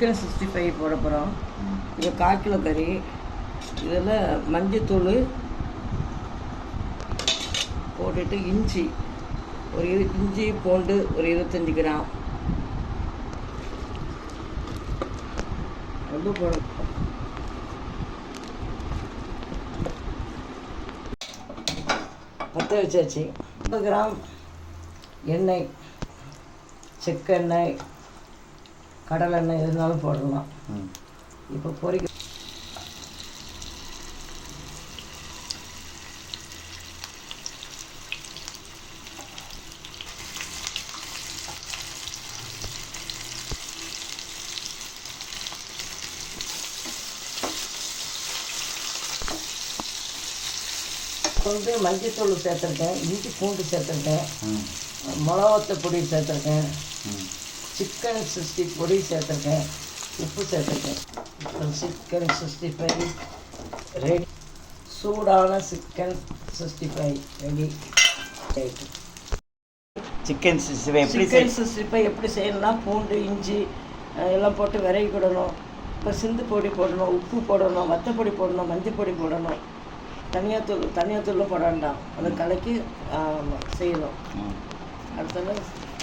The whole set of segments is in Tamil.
சிக்கன் சிக்ஸ்டி ஃபைவ் போட போகிறோம் இது கால் கிலோ கறி. இதில் மஞ்சத்தூள் போட்டுட்டு இஞ்சி. ஒரு இரு இஞ்சி பூண்டு ஒரு இருபத்தஞ்சி கிராம். ரொம்ப போடணும் பற்ற வச்சாச்சு. ஐம்பது கிராம் எண்ணெய் செக்கெண்ணெய் கடலெண்ணெய் எதுனாலும் போடலாம். இப்போ பொரிக்க வந்து மஞ்சத்தூள் சேர்த்துருக்கேன் இஞ்சி பூண்டு சேர்த்துருக்கேன் மிளகாத்த பொடி சேர்த்துருக்கேன். சிக்கன் சிக்ஸ்டி பொடி சேர்த்துருக்கேன் உப்பு சேர்த்துருக்கேன். Chicken sixty five ready. சூடான chicken sixty five ready. Chicken sixty எப்படி சிக்கன் சிக்ஸ்டி ஃபைவ் எப்படி செய்யணும்னா பூண்டு இஞ்சி எல்லாம் போட்டு விரைவி விடணும். இப்போ சிந்து பொடி போடணும் உப்பு போடணும் வத்தப்பொடி போடணும் மஞ்சள் பொடி போடணும். தனியாத்தூள் தனியாத்தூள்லாம் போட வேண்டாம். அதை கலக்கி செய்யணும். அடுத்தது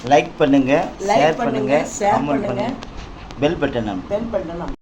லைக் பண்ணுங்க Like ஷேர் பண்ணுங்க, பண்ணுங்க share கமெண்ட் பண்ணுங்க. பண்ணுங்க. பெல் பட்டன் பெல் பண்ணணும்